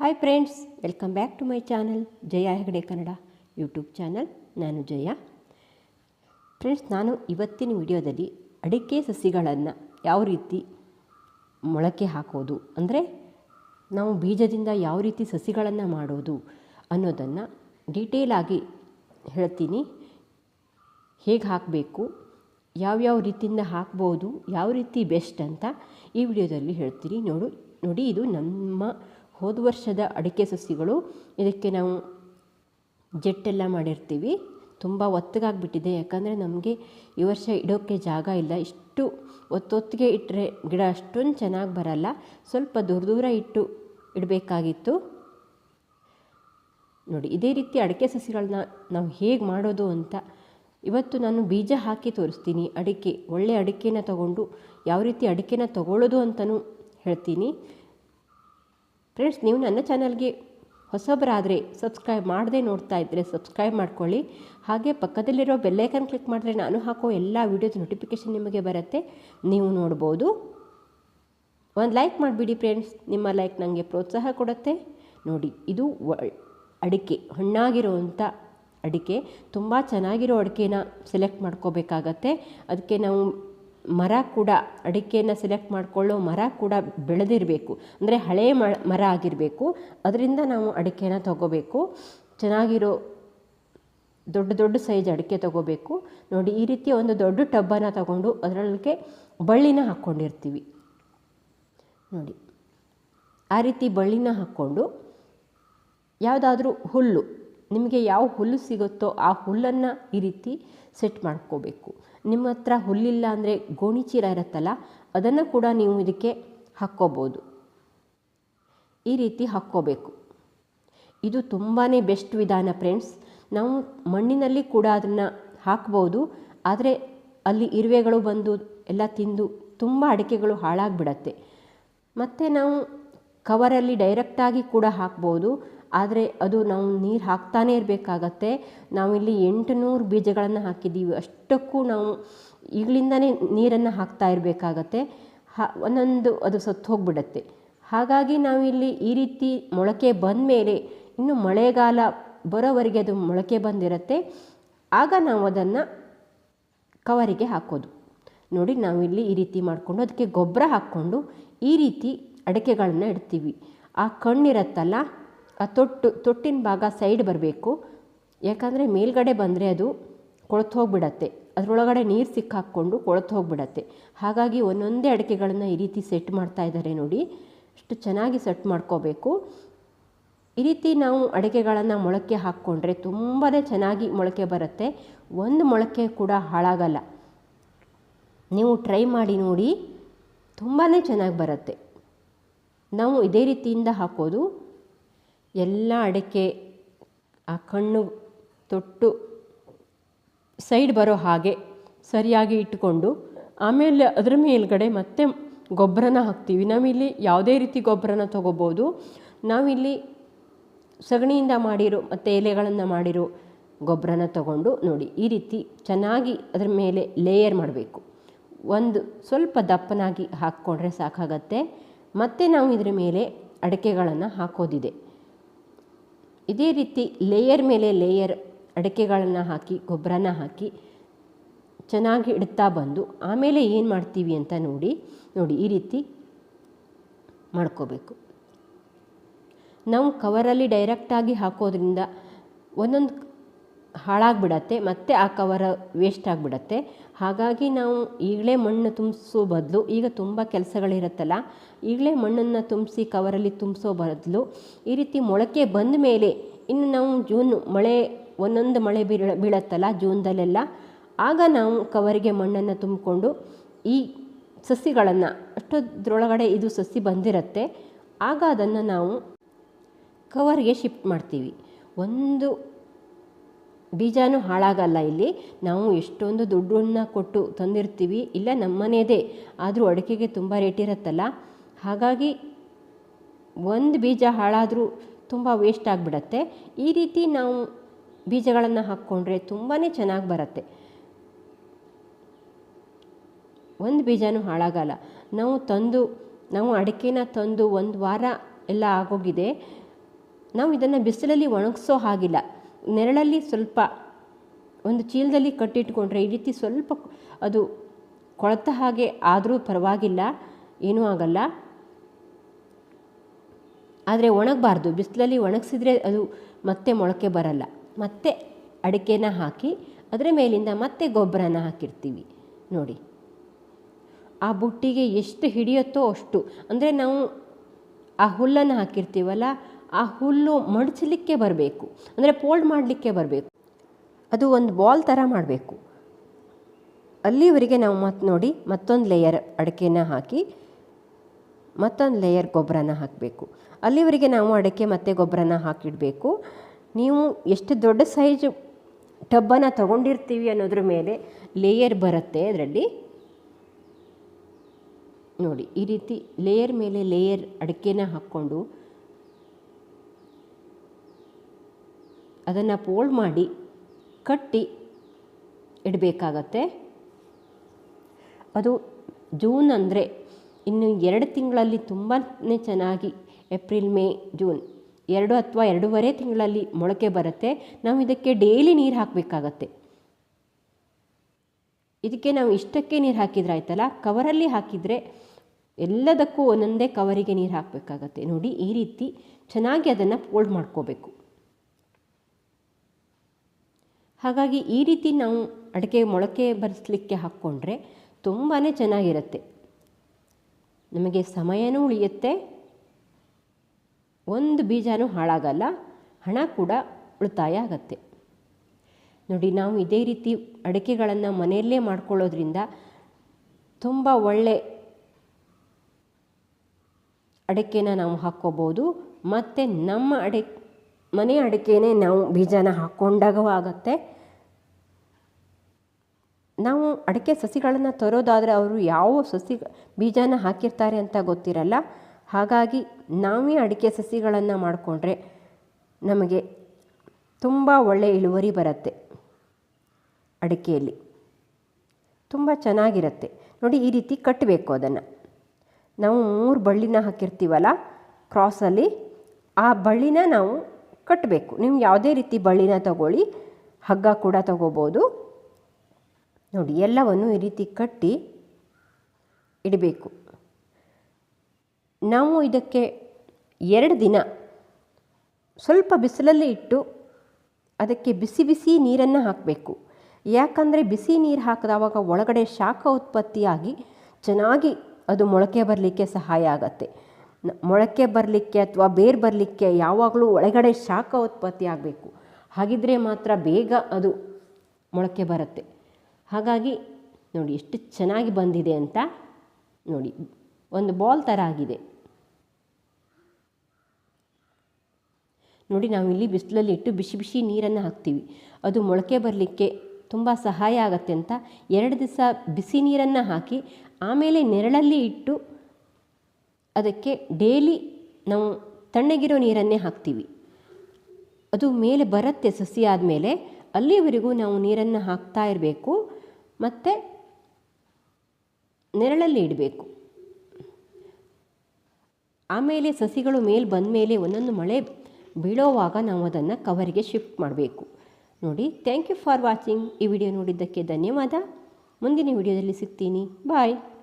Hi friends welcome back to my channel Jaya Hegde Kannada YouTube channel ನಾನು Jaya. Friends ನಾನು ಇವತ್ತಿನ ವಿಡಿಯೋದಲ್ಲಿ ಅಡಿಕೆ ಸಸಿಗಳನ್ನು ಯಾವ ರೀತಿ ಮೊಳಕೆ ಹಾಕೋದು, ಅಂದರೆ ನಾವು ಬೀಜದಿಂದ ಯಾವ ರೀತಿ ಸಸಿಗಳನ್ನು ಮಾಡೋದು ಅನ್ನೋದನ್ನು ಡೀಟೇಲಾಗಿ ಹೇಳ್ತೀನಿ. ಹೇಗೆ ಹಾಕಬೇಕು ಯಾವ್ಯಾವ ರೀತಿಯಿಂದ ಹಾಕ್ಬೋದು, ಯಾವ ರೀತಿ ಬೆಸ್ಟ್ ಅಂತ ಈ ವಿಡಿಯೋದಲ್ಲಿ ಹೇಳ್ತೀನಿ. ನೋಡು, ನೋಡಿ, ಇದು ನಮ್ಮ ಹೋದ ವರ್ಷದ ಅಡಿಕೆ ಸಸಿಗಳು, ಇದಕ್ಕೆ ನಾವು ಜೆಟ್ಟೆಲ್ಲ ಮಾಡಿರ್ತೀವಿ. ತುಂಬ ಒತ್ತಗಾಗ್ಬಿಟ್ಟಿದೆ. ಯಾಕಂದರೆ ನಮಗೆ ಈ ವರ್ಷ ಇಡೋಕ್ಕೆ ಜಾಗ ಇಲ್ಲ. ಇಷ್ಟು ಒತ್ತೊತ್ತಿಗೆ ಇಟ್ಟರೆ ಗಿಡ ಅಷ್ಟೊಂದು ಚೆನ್ನಾಗಿ ಬರಲ್ಲ. ಸ್ವಲ್ಪ ದೂರ ದೂರ ಇಟ್ಟು ಇಡಬೇಕಾಗಿತ್ತು. ನೋಡಿ, ಇದೇ ರೀತಿ ಅಡಿಕೆ ಸಸಿಗಳನ್ನ ನಾವು ಹೇಗೆ ಮಾಡೋದು ಅಂತ ಇವತ್ತು ನಾನು ಬೀಜ ಹಾಕಿ ತೋರಿಸ್ತೀನಿ. ಅಡಿಕೆ, ಒಳ್ಳೆ ಅಡಿಕೆನ ತಗೊಂಡು ಯಾವ ರೀತಿ ಅಡಿಕೆನ ತಗೊಳ್ಳೋದು ಅಂತಲೂ ಹೇಳ್ತೀನಿ. ಫ್ರೆಂಡ್ಸ್ ನೀವು ನನ್ನ ಚಾನಲ್ಗೆ ಹೊಸಬರಾದರೆ ಸಬ್ಸ್ಕ್ರೈಬ್ ಮಾಡದೆ ನೋಡ್ತಾ ಇದ್ದರೆ ಸಬ್ಸ್ಕ್ರೈಬ್ ಮಾಡ್ಕೊಳ್ಳಿ. ಹಾಗೆ ಪಕ್ಕದಲ್ಲಿರೋ ಬೆಲ್ಲೈಕನ್ ಕ್ಲಿಕ್ ಮಾಡಿದ್ರೆ ನಾನು ಹಾಕೋ ಎಲ್ಲ ವೀಡಿಯೋಸ್ ನೋಟಿಫಿಕೇಷನ್ ನಿಮಗೆ ಬರುತ್ತೆ. ನೀವು ನೋಡ್ಬೋದು. ಒಂದು ಲೈಕ್ ಮಾಡಿಬಿಡಿ ಫ್ರೆಂಡ್ಸ್ ನಿಮ್ಮ ಲೈಕ್ ನನಗೆ ಪ್ರೋತ್ಸಾಹ ಕೊಡುತ್ತೆ. ನೋಡಿ, ಇದು ಅಡಿಕೆ, ಹಣ್ಣಾಗಿರುವಂಥ ಅಡಿಕೆ. ತುಂಬ ಚೆನ್ನಾಗಿರೋ ಅಡಿಕೆನ ಸೆಲೆಕ್ಟ್ ಮಾಡ್ಕೋಬೇಕಾಗತ್ತೆ. ಅದಕ್ಕೆ ನಾವು ಮರ ಕೂಡ ಅಡಿಕೆಯನ್ನು ಸೆಲೆಕ್ಟ್ ಮಾಡಿಕೊಳ್ಳೋ ಮರ ಕೂಡ ಬೆಳೆದಿರಬೇಕು. ಅಂದರೆ ಹಳೆಯ ಮರ ಆಗಿರಬೇಕು. ಅದರಿಂದ ನಾವು ಅಡಿಕೆನ ತಗೋಬೇಕು. ಚೆನ್ನಾಗಿರೋ ದೊಡ್ಡ ದೊಡ್ಡ ಸೈಜ್ ಅಡಿಕೆ ತಗೋಬೇಕು. ನೋಡಿ, ಈ ರೀತಿಯ ಒಂದು ದೊಡ್ಡ ಟಬ್ಬನ್ನು ತಗೊಂಡು ಅದರೊಳಗೆ ಬಳ್ಳಿನ ಹಾಕ್ಕೊಂಡಿರ್ತೀವಿ. ನೋಡಿ, ಆ ರೀತಿ ಬಳ್ಳಿನ ಹಾಕ್ಕೊಂಡು ಯಾವುದಾದ್ರೂ ಹುಲ್ಲು, ನಿಮಗೆ ಯಾವ ಹುಲ್ಲು ಸಿಗುತ್ತೋ ಆ ಹುಲ್ಲನ್ನು ಈ ರೀತಿ ಸೆಟ್ ಮಾಡ್ಕೋಬೇಕು. ನಿಮ್ಮ ಹತ್ರ ಹುಲ್ಲಿಲ್ಲ ಅಂದರೆ ಗೋಣಿ ಚೀಲ ಇರುತ್ತಲ್ಲ, ಅದನ್ನು ಕೂಡ ನೀವು ಇದಕ್ಕೆ ಹಾಕ್ಕೋಬೋದು. ಈ ರೀತಿ ಹಾಕ್ಕೋಬೇಕು. ಇದು ತುಂಬಾ ಬೆಸ್ಟ್ ವಿಧಾನ ಫ್ರೆಂಡ್ಸ್. ನಾವು ಮಣ್ಣಿನಲ್ಲಿ ಕೂಡ ಅದನ್ನು ಹಾಕ್ಬೋದು, ಆದರೆ ಅಲ್ಲಿ ಇರುವೆಗಳು ಬಂದು ಎಲ್ಲ ತಿಂದು ತುಂಬ ಅಡಿಕೆಗಳು ಹಾಳಾಗಿಬಿಡತ್ತೆ. ಮತ್ತು ನಾವು ಕವರಲ್ಲಿ ಡೈರೆಕ್ಟಾಗಿ ಕೂಡ ಹಾಕ್ಬೋದು. ಆದರೆ ಅದು ನಾವು ನೀರು ಹಾಕ್ತಾನೇ ಇರಬೇಕಾಗತ್ತೆ. ನಾವಿಲ್ಲಿ ಎಂಟುನೂರು ಬೀಜಗಳನ್ನು ಹಾಕಿದ್ದೀವಿ. ಅಷ್ಟಕ್ಕೂ ನಾವು ಈಗಲಿಂದನೇ ನೀರನ್ನು ಹಾಕ್ತಾ ಇರಬೇಕಾಗತ್ತೆ. ಹಾ, ಒಂದೊಂದು ಅದು ಸತ್ತು ಹೋಗಿಬಿಡತ್ತೆ. ಹಾಗಾಗಿ ನಾವಿಲ್ಲಿ ಈ ರೀತಿ ಮೊಳಕೆ ಬಂದ ಮೇಲೆ ಇನ್ನು ಮಳೆಗಾಲ ಬರೋವರೆಗೆ ಅದು ಮೊಳಕೆ ಬಂದಿರುತ್ತೆ. ಆಗ ನಾವು ಅದನ್ನು ಕವರಿಗೆ ಹಾಕೋದು. ನೋಡಿ ನಾವಿಲ್ಲಿ ಈ ರೀತಿ ಮಾಡಿಕೊಂಡು ಅದಕ್ಕೆ ಗೊಬ್ಬರ ಹಾಕ್ಕೊಂಡು ಈ ರೀತಿ ಅಡಿಕೆಗಳನ್ನ ಇಡ್ತೀವಿ. ಆ ಕಣ್ಣಿರತ್ತಲ್ಲ? ತೊಟ್ಟು, ತೊಟ್ಟಿನ ಭಾಗ ಸೈಡ್ ಬರಬೇಕು. ಯಾಕಂದರೆ ಮೇಲ್ಗಡೆ ಬಂದರೆ ಅದು ಕೊಳತು ಹೋಗಿಬಿಡತ್ತೆ. ಅದರೊಳಗಡೆ ನೀರು ಸಿಕ್ಕಾಕ್ಕೊಂಡು ಕೊಳತು ಹೋಗ್ಬಿಡತ್ತೆ. ಹಾಗಾಗಿ ಒಂದೊಂದೇ ಅಡಿಕೆಗಳನ್ನು ಈ ರೀತಿ ಸೆಟ್ ಮಾಡ್ತಾ ಇದ್ದಾರೆ ನೋಡಿ. ಅಷ್ಟು ಚೆನ್ನಾಗಿ ಸೆಟ್ ಮಾಡ್ಕೋಬೇಕು. ಈ ರೀತಿ ನಾವು ಅಡಿಕೆಗಳನ್ನು ಮೊಳಕೆ ಹಾಕ್ಕೊಂಡ್ರೆ ತುಂಬಾ ಚೆನ್ನಾಗಿ ಮೊಳಕೆ ಬರುತ್ತೆ. ಒಂದು ಮೊಳಕೆ ಕೂಡ ಹಾಳಾಗಲ್ಲ. ನೀವು ಟ್ರೈ ಮಾಡಿ ನೋಡಿ ತುಂಬಾ ಚೆನ್ನಾಗಿ ಬರುತ್ತೆ. ನಾವು ಇದೇ ರೀತಿಯಿಂದ ಹಾಕೋದು. ಎಲ್ಲ ಅಡಿಕೆ, ಆ ಕಣ್ಣು ತೊಟ್ಟು ಸೈಡ್ ಬರೋ ಹಾಗೆ ಸರಿಯಾಗಿ ಇಟ್ಟುಕೊಂಡು ಆಮೇಲೆ ಅದರ ಮೇಲ್ಗಡೆ ಮತ್ತೆ ಗೊಬ್ಬರನ ಹಾಕ್ತೀವಿ. ನಾವಿಲ್ಲಿ ಯಾವುದೇ ರೀತಿ ಗೊಬ್ಬರನ ತಗೋಬೋದು. ನಾವಿಲ್ಲಿ ಸಗಣಿಯಿಂದ ಮಾಡಿರೋ ಮತ್ತು ಎಲೆಗಳನ್ನು ಮಾಡಿರೋ ಗೊಬ್ಬರನ ತಗೊಂಡು ನೋಡಿ, ಈ ರೀತಿ ಚೆನ್ನಾಗಿ ಅದರ ಮೇಲೆ ಲೇಯರ್ ಮಾಡಬೇಕು. ಒಂದು ಸ್ವಲ್ಪ ದಪ್ಪನಾಗಿ ಹಾಕ್ಕೊಂಡ್ರೆ ಸಾಕಾಗತ್ತೆ. ಮತ್ತು ನಾವು ಇದರ ಮೇಲೆ ಅಡಿಕೆಗಳನ್ನು ಹಾಕೋದಿದೆ. ಇದೇ ರೀತಿ ಲೇಯರ್ ಮೇಲೆ ಲೇಯರ್ ಅಡಿಕೆಗಳನ್ನು ಹಾಕಿ, ಗೊಬ್ಬರನ ಹಾಕಿ ಚೆನ್ನಾಗಿ ಇಡ್ತಾ ಬಂದು ಆಮೇಲೆ ಏನು ಮಾಡ್ತೀವಿ ಅಂತ ನೋಡಿ ನೋಡಿ ಈ ರೀತಿ ಮಾಡ್ಕೋಬೇಕು. ನಾವು ಕವರಲ್ಲಿ ಡೈರೆಕ್ಟಾಗಿ ಹಾಕೋದ್ರಿಂದ ಒಂದೊಂದು ಹಾಳಾಗಿಬಿಡತ್ತೆ, ಮತ್ತು ಆ ಕವರ ವೇಸ್ಟ್ ಆಗಿಬಿಡತ್ತೆ. ಹಾಗಾಗಿ ನಾವು ಈಗಲೇ ಮಣ್ಣು ತುಂಬಿಸೋ ಬದಲು, ಈಗ ತುಂಬ ಕೆಲಸಗಳಿರುತ್ತಲ್ಲ, ಈಗಲೇ ಮಣ್ಣನ್ನು ತುಂಬಿಸಿ ಕವರಲ್ಲಿ ತುಂಬಿಸೋ ಬದಲು ಈ ರೀತಿ ಮೊಳಕೆ ಬಂದ ಮೇಲೆ ಇನ್ನು ನಾವು ಜೂನ್ ಮಳೆ, ಒಂದೊಂದು ಮಳೆ ಬೀಳ, ಬೀಳತ್ತಲ್ಲ ಜೂನ್ದಲ್ಲೆಲ್ಲ, ಆಗ ನಾವು ಕವರಿಗೆ ಮಣ್ಣನ್ನು ತುಂಬಿಕೊಂಡು ಈ ಸಸಿಗಳನ್ನು, ಅಷ್ಟೊದ್ರೊಳಗಡೆ ಇದು ಸಸಿ ಬಂದಿರುತ್ತೆ, ಆಗ ಅದನ್ನು ನಾವು ಕವರ್ಗೆ ಶಿಫ್ಟ್ ಮಾಡ್ತೀವಿ. ಒಂದು ಬೀಜನೂ ಹಾಳಾಗಲ್ಲ ಇಲ್ಲಿ. ನಾವು ಎಷ್ಟೊಂದು ದುಡ್ಡನ್ನು ಕೊಟ್ಟು ತಂದಿರ್ತೀವಿ. ಇಲ್ಲ, ನಮ್ಮನೇದೇ. ಆದರೂ ಅಡಿಕೆಗೆ ತುಂಬ ರೇಟ್ ಇರುತ್ತಲ್ಲ. ಹಾಗಾಗಿ ಒಂದು ಬೀಜ ಹಾಳಾದರೂ ತುಂಬ ವೇಸ್ಟ್ ಆಗಿಬಿಡತ್ತೆ. ಈ ರೀತಿ ನಾವು ಬೀಜಗಳನ್ನು ಹಾಕ್ಕೊಂಡ್ರೆ ತುಂಬಾ ಚೆನ್ನಾಗಿ ಬರುತ್ತೆ. ಒಂದು ಬೀಜನೂ ಹಾಳಾಗಲ್ಲ. ನಾವು ತಂದು, ನಾವು ಅಡಿಕೆನ ತಂದು ಒಂದು ವಾರ ಎಲ್ಲ ಆಗೋಗಿದೆ. ನಾವು ಇದನ್ನು ಬಿಸಿಲಲ್ಲಿ ಒಣಗಿಸೋ ಹಾಗಿಲ್ಲ. ನೆರಳಲ್ಲಿ ಸ್ವಲ್ಪ ಒಂದು ಚೀಲದಲ್ಲಿ ಕಟ್ಟಿಟ್ಕೊಂಡ್ರೆ ಈ ರೀತಿ ಸ್ವಲ್ಪ ಅದು ಕೊಳೆತ ಹಾಗೆ ಆದರೂ ಪರವಾಗಿಲ್ಲ, ಏನೂ ಆಗಲ್ಲ. ಆದರೆ ಒಣಗಬಾರ್ದು. ಬಿಸಿಲಲ್ಲಿ ಒಣಗಿಸಿದ್ರೆ ಅದು ಮತ್ತೆ ಮೊಳಕೆ ಬರಲ್ಲ. ಮತ್ತೆ ಅಡಿಕೆನ ಹಾಕಿ, ಅದರ ಮೇಲಿಂದ ಮತ್ತೆ ಗೊಬ್ಬರನ ಹಾಕಿರ್ತೀವಿ. ನೋಡಿ. ಆ ಬುಟ್ಟಿಗೆ ಎಷ್ಟು ಹಿಡಿಯುತ್ತೋ ಅಷ್ಟು. ಅಂದರೆ ನಾವು ಆ ಹುಲ್ಲನ್ನು ಹಾಕಿರ್ತೀವಲ್ಲ ಆ ಹುಲ್ಲು ಮಡಚಲಿಕ್ಕೆ ಬರಬೇಕು. ಅಂದರೆ ಫೋಲ್ಡ್ ಮಾಡಲಿಕ್ಕೆ ಬರಬೇಕು. ಅದು ಒಂದು ಬಾಲ್ ಥರ ಮಾಡಬೇಕು. ಅಲ್ಲಿವರೆಗೆ ನಾವು ಮತ್ತೆ ನೋಡಿ ಮತ್ತೊಂದು ಲೇಯರ್ ಅಡಿಕೆನ ಹಾಕಿ, ಮತ್ತೊಂದು ಲೇಯರ್ ಗೊಬ್ಬರನ ಹಾಕಬೇಕು. ಅಲ್ಲಿವರೆಗೆ ನಾವು ಅಡಿಕೆ ಮತ್ತೆ ಗೊಬ್ಬರನ ಹಾಕಿಡಬೇಕು. ನೀವು ಎಷ್ಟು ದೊಡ್ಡ ಸೈಜ್ ಟಬ್ಬನ್ನು ತಗೊಂಡಿರ್ತೀವಿ ಅನ್ನೋದ್ರ ಮೇಲೆ ಲೇಯರ್ ಬರುತ್ತೆ ಅದರಲ್ಲಿ. ನೋಡಿ, ಈ ರೀತಿ ಲೇಯರ್ ಮೇಲೆ ಲೇಯರ್ ಅಡಿಕೆನ ಹಾಕ್ಕೊಂಡು ಅದನ್ನು ಫೋಲ್ಡ್ ಮಾಡಿ ಕಟ್ಟಿ ಇಡಬೇಕಾಗತ್ತೆ. ಅದು ಜೂನ್ ಅಂದರೆ ಇನ್ನು ಎರಡು ತಿಂಗಳಲ್ಲಿ ತುಂಬಾ ಚೆನ್ನಾಗಿ ಏಪ್ರಿಲ್, ಮೇ, ಜೂನ್ ಎರಡು ಅಥವಾ ಎರಡೂವರೆ ತಿಂಗಳಲ್ಲಿ ಮೊಳಕೆ ಬರುತ್ತೆ. ನಾವು ಇದಕ್ಕೆ ಡೈಲಿ ನೀರು ಹಾಕಬೇಕಾಗತ್ತೆ. ಇದಕ್ಕೆ ನಾವು ಇಷ್ಟಕ್ಕೆ ನೀರು ಹಾಕಿದ್ರೆ ಆಯ್ತಲ್ಲ? ಕವರಲ್ಲಿ ಹಾಕಿದರೆ ಎಲ್ಲದಕ್ಕೂ ಒಂದೊಂದೇ ಕವರಿಗೆ ನೀರು ಹಾಕಬೇಕಾಗತ್ತೆ. ನೋಡಿ ಈ ರೀತಿ ಚೆನ್ನಾಗಿ ಅದನ್ನು ಫೋಲ್ಡ್ ಮಾಡ್ಕೋಬೇಕು. ಹಾಗಾಗಿ ಈ ರೀತಿ ನಾವು ಅಡಿಕೆ ಮೊಳಕೆ ಬರೆಸಲಿಕ್ಕೆ ಹಾಕ್ಕೊಂಡ್ರೆ ತುಂಬಾ ಚೆನ್ನಾಗಿರುತ್ತೆ. ನಮಗೆ ಸಮಯನೂ ಉಳಿಯುತ್ತೆ. ಒಂದು ಬೀಜನೂ ಹಾಳಾಗಲ್ಲ. ಹಣ ಕೂಡ ಉಳಿತಾಯ ಆಗತ್ತೆ. ನೋಡಿ, ನಾವು ಇದೇ ರೀತಿ ಅಡಿಕೆಗಳನ್ನು ಮನೆಯಲ್ಲೇ ಮಾಡ್ಕೊಳ್ಳೋದ್ರಿಂದ ತುಂಬ ಒಳ್ಳೆ ಅಡಿಕೆನ ನಾವು ಹಾಕ್ಕೋಬೋದು. ಮತ್ತು ನಮ್ಮ ಅಡಿ, ಮನೆ ಅಡಿಕೆನೇ ನಾವು ಬೀಜನ ಹಾಕ್ಕೊಂಡಾಗೂ ಆಗತ್ತೆ. ನಾವು ಅಡಿಕೆ ಸಸಿಗಳನ್ನು ತರೋದಾದರೆ ಅವರು ಯಾವ ಸಸಿ ಬೀಜನ ಹಾಕಿರ್ತಾರೆ ಅಂತ ಗೊತ್ತಿರಲ್ಲ. ಹಾಗಾಗಿ ನಾವೇ ಅಡಿಕೆ ಸಸಿಗಳನ್ನು ಮಾಡಿಕೊಂಡ್ರೆ ನಮಗೆ ತುಂಬ ಒಳ್ಳೆಯ ಇಳುವರಿ ಬರುತ್ತೆ ಅಡಿಕೆಯಲ್ಲಿ. ತುಂಬ ಚೆನ್ನಾಗಿರುತ್ತೆ. ನೋಡಿ ಈ ರೀತಿ ಕಟ್ಟಬೇಕು ಅದನ್ನು. ನಾವು ಮೂರು ಬಳ್ಳಿನ ಹಾಕಿರ್ತೀವಲ್ಲ ಕ್ರಾಸಲ್ಲಿ ಆ ಬಳ್ಳಿನ ನಾವು ಕಟ್ಟಬೇಕು ನೀವು ಯಾವುದೇ ರೀತಿ ಬಳ್ಳಿನ ತಗೊಳ್ಳಿ, ಹಗ್ಗ ಕೂಡ ತಗೋಬೋದು. ನೋಡಿ, ಎಲ್ಲವನ್ನು ಈ ರೀತಿ ಕಟ್ಟಿ ಇಡಬೇಕು. ನಾವು ಇದಕ್ಕೆ ಎರಡು ದಿನ ಸ್ವಲ್ಪ ಬಿಸಿಲಲ್ಲಿ ಇಟ್ಟು ಅದಕ್ಕೆ ಬಿಸಿ ಬಿಸಿ ನೀರನ್ನು ಹಾಕಬೇಕು. ಯಾಕಂದರೆ ಬಿಸಿ ನೀರು ಹಾಕಿದವಾಗ ಒಳಗಡೆ ಶಾಖ ಉತ್ಪತ್ತಿಯಾಗಿ ಚೆನ್ನಾಗಿ ಅದು ಮೊಳಕೆ ಬರಲಿಕ್ಕೆ ಸಹಾಯ ಆಗತ್ತೆ. ಮೊಳಕೆ ಬರಲಿಕ್ಕೆ ಅಥವಾ ಬೇರು ಬರಲಿಕ್ಕೆ ಯಾವಾಗಲೂ ಒಳಗಡೆ ಶಾಖ ಉತ್ಪತ್ತಿ ಆಗಬೇಕು ಹಾಗಿದ್ರೆ ಮಾತ್ರ ಬೇಗ ಅದು ಮೊಳಕೆ ಬರುತ್ತೆ. ಹಾಗಾಗಿ ನೋಡಿ ಎಷ್ಟು ಚೆನ್ನಾಗಿ ಬಂದಿದೆ ಅಂತ ನೋಡಿ, ಒಂದು ಬಾಲ್ ಥರ ಆಗಿದೆ. ನೋಡಿ ನಾವಿಲ್ಲಿ ಬಿಸಿಲಲ್ಲಿ ಇಟ್ಟು ಬಿಸಿ ಬಿಸಿ ನೀರನ್ನು ಹಾಕ್ತೀವಿ. ಅದು ಮೊಳಕೆ ಬರಲಿಕ್ಕೆ ತುಂಬ ಸಹಾಯ ಆಗತ್ತೆ ಅಂತ ಎರಡು ದಿವಸ ಬಿಸಿ ನೀರನ್ನು ಹಾಕಿ ಆಮೇಲೆ ನೆರಳಲ್ಲಿ ಇಟ್ಟು ಅದಕ್ಕೆ ಡೈಲಿ ನಾವು ತಣ್ಣಗಿರೋ ನೀರನ್ನೇ ಹಾಕ್ತೀವಿ. ಅದು ಮೇಲೆ ಬರುತ್ತೆ ಸಸಿ ಆದಮೇಲೆ ಅಲ್ಲಿವರೆಗೂ ನಾವು ನೀರನ್ನು ಹಾಕ್ತಾ ಇರಬೇಕು. ಮತ್ತು ನೆರಳಲ್ಲಿ ಇಡಬೇಕು. ಆಮೇಲೆ ಸಸಿಗಳು ಮೇಲೆ ಬಂದ ಮೇಲೆ ಒಂದೊಂದು ಮಳೆ ಬೀಳೋವಾಗ ನಾವು ಅದನ್ನು ಕವರಿಗೆ ಶಿಫ್ಟ್ ಮಾಡಬೇಕು. ನೋಡಿ ಥ್ಯಾಂಕ್ ಯು ಫಾರ್ ವಾಚಿಂಗ್ ಈ ವಿಡಿಯೋ ನೋಡಿದ್ದಕ್ಕೆ ಧನ್ಯವಾದ. ಮುಂದಿನ ವಿಡಿಯೋದಲ್ಲಿ ಸಿಗ್ತೀನಿ. ಬಾಯ್